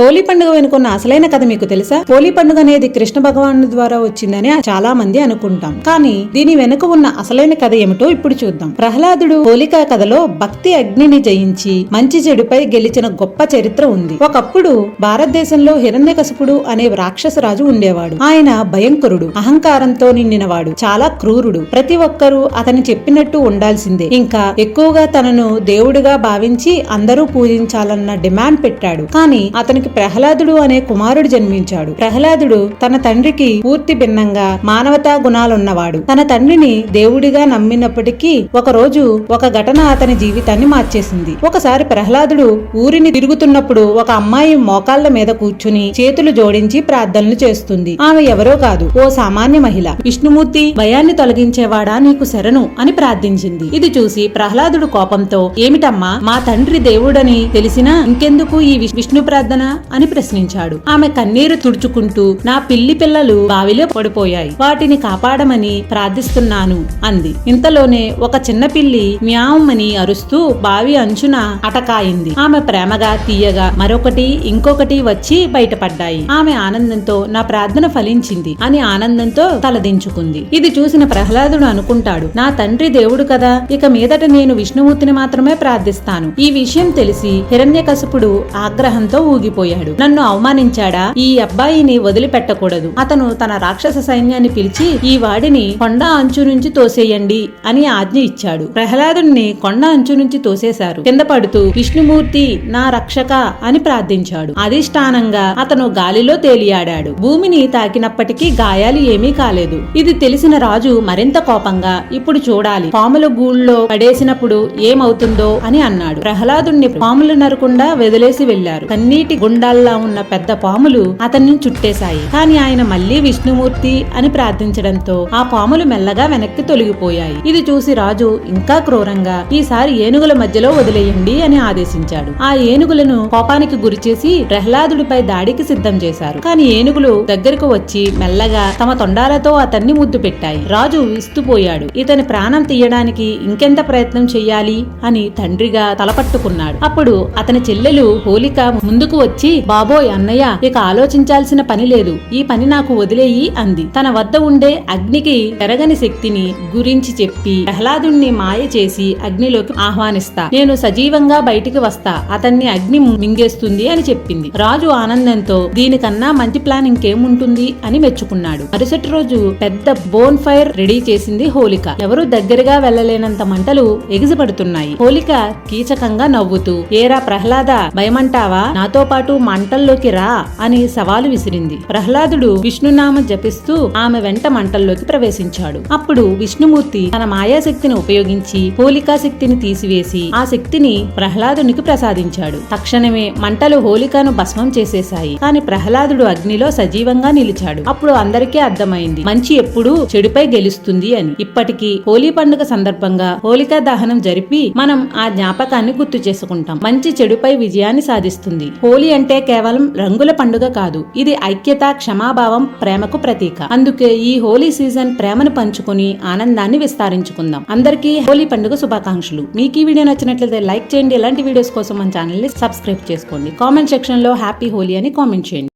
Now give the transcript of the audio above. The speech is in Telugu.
హోలీ పండుగ వెనుకున్న అసలైన కథ మీకు తెలుసా? హోలీ పండుగ అనేది కృష్ణ భగవాను ద్వారా వచ్చిందని చాలా మంది అనుకుంటాం. కానీ దీని వెనుక ఉన్న అసలైన కథ ఏమిటో ఇప్పుడు చూద్దాం. ప్రహ్లాదుడు హోలికా కథలో భక్తి అగ్నిని జయించి మంచి చెడుపై గెలిచిన గొప్ప చరిత్ర ఉంది. ఒకప్పుడు భారతదేశంలో హిరణ్యకశపుడు అనే రాక్షసరాజు ఉండేవాడు. ఆయన భయంకరుడు అహంకారంతో నిండినవాడు చాలా క్రూరుడు. ప్రతి ఒక్కరూ అతని చెప్పినట్టు ఉండాల్సిందే. ఇంకా ఎక్కువగా తనను దేవుడిగా భావించి అందరూ పూజించాలన్న డిమాండ్ పెట్టాడు. కానీ అతనికి ప్రహ్లాదుడు అనే కుమారుడు జన్మించాడు. ప్రహ్లాదుడు తన తండ్రికి పూర్తి భిన్నంగా మానవతా గుణాలున్నవాడు. తన తండ్రిని దేవుడిగా నమ్మినప్పటికీ ఒక రోజు ఒక ఘటన అతని జీవితాన్ని మార్చేసింది. ఒకసారి ప్రహ్లాదుడు ఊరిని తిరుగుతున్నప్పుడు ఒక అమ్మాయి మోకాళ్ళ మీద కూర్చుని చేతులు జోడించి ప్రార్థనలు చేస్తుంది. ఆమె ఎవరో కాదు ఓ సామాన్య మహిళ. విష్ణుమూర్తి భయాన్ని తొలగించేవాడా నీకు శరణు అని ప్రార్థించింది. ఇది చూసి ప్రహ్లాదుడు కోపంతో ఏమిటమ్మా మా తండ్రి దేవుడని తెలిసినా ఇంకెందుకు ఈ విష్ణు ప్రార్థన? అని ప్రశ్నించాడు. ఆమె కన్నీరు తుడుచుకుంటూ నా పిల్లి పిల్లలు బావిలో పడిపోయాయి. వాటిని కాపాడమని ప్రార్థిస్తున్నాను అంది. ఇంతలోనే ఒక చిన్న పిల్లి మ్యామ్మని అరుస్తూ బావి అంచున అటకాయింది. ఆమె ప్రేమగా తీయగా మరొకటి ఇంకొకటి వచ్చి బయటపడ్డాయి. ఆమె ఆనందంతో నా ప్రార్థన ఫలించింది అని ఆనందంతో తలదించుకుంది. ఇది చూసిన ప్రహ్లాదుడు అనుకుంటాడు నా తండ్రి దేవుడు కదా ఇక మీదట నేను విష్ణుమూర్తిని మాత్రమే ప్రార్థిస్తాను. ఈ విషయం తెలిసి హిరణ్యకశపుడు ఆగ్రహంతో ఊగిపోయాడు నన్ను అవమానించాడా? ఈ అబ్బాయిని వదిలిపెట్టకూడదు. అతను తన రాక్షస సైన్యాన్ని పిలిచి ఈ వాడిని కొండ అంచు నుంచి తోసేయండి అని ఆజ్ఞ ఇచ్చాడు. ప్రహ్లాదుని కొండ అంచు నుంచి తోసేశారు. కింద పడుతూ విష్ణుమూర్తి నా రక్షక అని ప్రార్థించాడు. అధిష్టానంగా అతను గాలిలో తేలియాడాడు. భూమిని తాకినప్పటికీ గాయాలు ఏమీ కాలేదు. ఇది తెలిసిన రాజు మరింత కోపంగా ఇప్పుడు చూడాలి. పాముల గూళ్ళో పడేసినప్పుడు ఏమవుతుందో అని అన్నాడు. ప్రహ్లాదుణ్ణి పాములు నరకుండా వదిలేసి వెళ్ళారు కన్నీటి గుండాల్లా ఉన్న పెద్ద పాములు అతన్ని చుట్టేశాయి. కానీ ఆయన మళ్ళీ విష్ణుమూర్తి అని ప్రార్థించడంతో ఆ పాములు మెల్లగా వెనక్కి తొలగిపోయాయి. ఇది చూసి రాజు ఇంకా క్రూరంగా ఈసారి ఏనుగుల మధ్యలో వదిలేయండి అని ఆదేశించాడు. ఆ ఏనుగులను కోపానికి గురిచేసి ప్రహ్లాదుడిపై దాడికి సిద్ధం చేశారు. కానీ ఏనుగులు దగ్గరకు వచ్చి మెల్లగా తమ తొండాలతో అతన్ని ముద్దు పెట్టాయి. రాజు విస్తుపోయాడు. ఇతని ప్రాణం తీయడానికి ఇంకెంత ప్రయత్నం చెయ్యాలి? అని తండ్రిగా తలపట్టుకున్నాడు. అప్పుడు అతని చెల్లెలు హోలిక ముందుకు వచ్చి బాబోయ్ అన్నయ్య ఇక ఆలోచించాల్సిన పని లేదు. ఈ పని నాకు వదిలేయి అంది. తన వద్ద ఉండే అగ్నికి పెరగని శక్తిని గురించి చెప్పి ప్రహ్లాదుణ్ణి మాయ చేసి అగ్నిలోకి ఆహ్వానిస్తా. నేను సజీవంగా బయటికి వస్తా. అతన్ని అగ్ని మింగేస్తుంది అని చెప్పింది. రాజు ఆనందంతో దీనికన్నా మంచి ప్లాన్ ఇంకేముంటుంది? అని మెచ్చుకున్నాడు. మరుసటి రోజు పెద్ద బోన్ ఫైర్ రెడీ చేసింది హోలిక. ఎవరు దగ్గరగా వెళ్ళలేనంత మంటలు ఎగిసిపడుతున్నాయి. హోలిక కీచకంగా నవ్వుతూ ఏరా ప్రహ్లాద భయమంటావా? నాతో పాటు మంటల్లోకి రా అని సవాలు విసిరింది. ప్రహ్లాదుడు విష్ణునామ జపిస్తూ ఆమె వెంట మంటల్లోకి ప్రవేశించాడు. అప్పుడు విష్ణుమూర్తి తన మాయాశక్తిని ఉపయోగించి హోలికా శక్తిని తీసివేసి ఆ శక్తిని ప్రహ్లాదునికి ప్రసాదించాడు. తక్షణమే మంటలు హోలికను భస్మం చేసేశాయి. కాని ప్రహ్లాదుడు అగ్నిలో సజీవంగా నిలిచాడు. అప్పుడు అందరికీ అర్థమైంది. మంచి ఎప్పుడూ చెడుపై గెలుస్తుంది అని. ఇప్పటికీ హోలీ పండుగ సందర్భంగా హోలికా దహనం జరిపి మనం ఆ జ్ఞాపకాన్ని గుర్తు చేసుకుంటాం. మంచి చెడుపై విజయాన్ని సాధిస్తుంది. హోలీ అంటే కేవలం రంగుల పండుగ కాదు ఇది ఐక్యత క్షమాభావం ప్రేమకు ప్రతీక. అందుకే ఈ హోలీ సీజన్ ప్రేమను పంచుకుని ఆనందాన్ని విస్తరించుకుందాం. అందరికీ హోలీ పండుగ శుభాకాంక్షలు. మీకు ఈ వీడియో నచ్చినట్లయితే లైక్ చేయండి. ఇలాంటి వీడియోస్ కోసం మన ఛానల్ని సబ్స్క్రైబ్ చేసుకోండి. కామెంట్ సెక్షన్లో హ్యాపీ హోలీ అని కామెంట్ చేయండి.